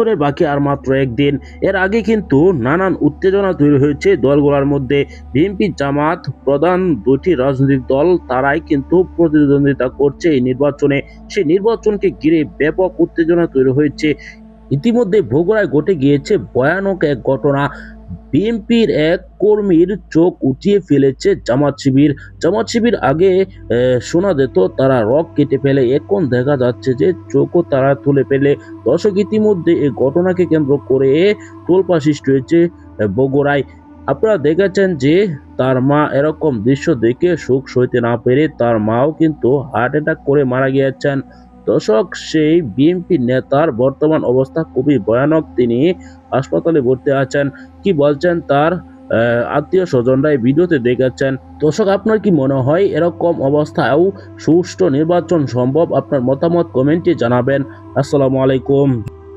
নির্বাচনের বাকি আর মাত্র একদিন। এর আগে কিন্তু নানান উত্তেজনা তৈরি হয়েছে দলগুলোর মধ্যে। বিএনপি জামাত প্রধান দুটি রাজনৈতিক দল, তারাই কিন্তু প্রতিদ্বন্দ্বিতা করছে এই নির্বাচনে। সেই নির্বাচনকে ঘিরে ব্যাপক উত্তেজনা তৈরি হয়েছে। ইতিমধ্যে বগুড়ায় ঘটে গিয়েছে ভয়ানক এক ঘটনা। বিএনপির এক কর্মীর চোখ উঠিয়ে ফেলেছে জামাত শিবির। জামাত শিবির আগে শোনা যেত তারা রক কেটে ফেলে। এখন দেখা যাচ্ছে যে চোখও তারা তুলে ফেলে। দর্শক, ইতিমধ্যে এই ঘটনাকে কেন্দ্র করে তোলপা সৃষ্টি হয়েছে বগুড়ায়। আপনারা দেখেছেন যে তার মা এরকম দৃশ্য দেখে সুখ সইতে না পেরে তার মাও কিন্তু হার্ট অ্যাটাক করে মারা গিয়েছেন। দর্শক, সেই বিএনপি নেতার বর্তমান অবস্থা খুবই ভয়ানক। তিনি হাসপাতালে ভর্তি আছেন। কি বলছেন তার আত্মীয় স্বজনরা এই ভিডিওতে দেখাচ্ছেন। দর্শক, আপনার কি মনে হয় এরকম অবস্থায়ও সুষ্ঠু নির্বাচন সম্ভব? আপনার মতামত কমেন্টে জানাবেন। আসসালামু আলাইকুম।